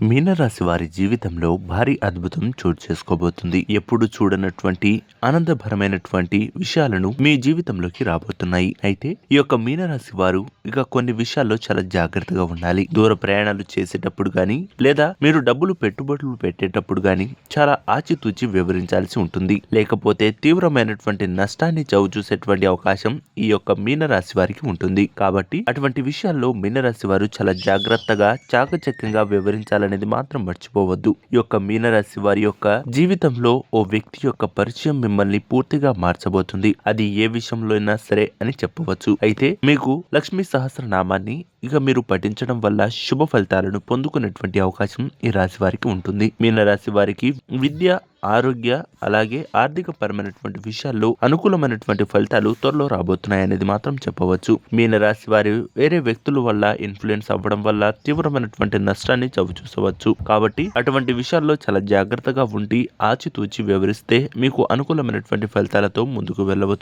మీనరాశి వారి జీవితంలో భారీ అద్భుతం చోటు చేసుకోబోతుంది. ఎప్పుడు చూడనటువంటి ఆనందభరమైనటువంటి విషయాలను మీ జీవితంలోకి రాబోతున్నాయి. అయితే ఈ యొక్క మీనరాశి వారు ఇక కొన్ని విషయాల్లో చాలా జాగ్రత్తగా ఉండాలి. దూర ప్రయాణాలు చేసేటప్పుడు గాని లేదా మీరు డబ్బులు పెట్టుబడులు పెట్టేటప్పుడు గాని చాలా ఆచితూచి వివరించాల్సి ఉంటుంది. లేకపోతే తీవ్రమైనటువంటి నష్టాన్ని చవి చూసేటువంటి అవకాశం ఈ యొక్క మీనరాశి వారికి ఉంటుంది. కాబట్టి అటువంటి విషయాల్లో మీనరాశి వారు చాలా జాగ్రత్తగా చాకచక్యంగా అనేది మాత్రం మర్చిపోవద్దు. ఈ యొక్క మీనరాశి వారి యొక్క జీవితంలో ఓ వ్యక్తి యొక్క పరిచయం మిమ్మల్ని పూర్తిగా మార్చబోతుంది. అది ఏ విషయంలో అయినా సరే అని చెప్పవచ్చు. అయితే మీకు లక్ష్మీ సహస్రనామాన్ని ఇక మీరు పఠించడం వల్ల శుభ ఫలితాలను పొందుకునేటువంటి అవకాశం ఈ రాశి వారికి ఉంటుంది. మీనరాశి వారికి విద్య ఆరోగ్య అలాగే ఆర్థిక పరమైనటువంటి విషయాల్లో అనుకూలమైనటువంటి ఫలితాలు త్వరలో రాబోతున్నాయి అనేది మాత్రం చెప్పవచ్చు. మీనరాశి వారి వేరే వ్యక్తుల వల్ల ఇన్ఫ్లుయెన్స్ అవ్వడం వల్ల తీవ్రమైనటువంటి నష్టాన్ని చవి చూసవచ్చు కాబట్టి అటువంటి విషయాల్లో చాలా జాగ్రత్తగా ఉండి ఆచితూచి వివరిస్తే మీకు అనుకూలమైనటువంటి ఫలితాలతో ముందుకు వెళ్ళవచ్చు.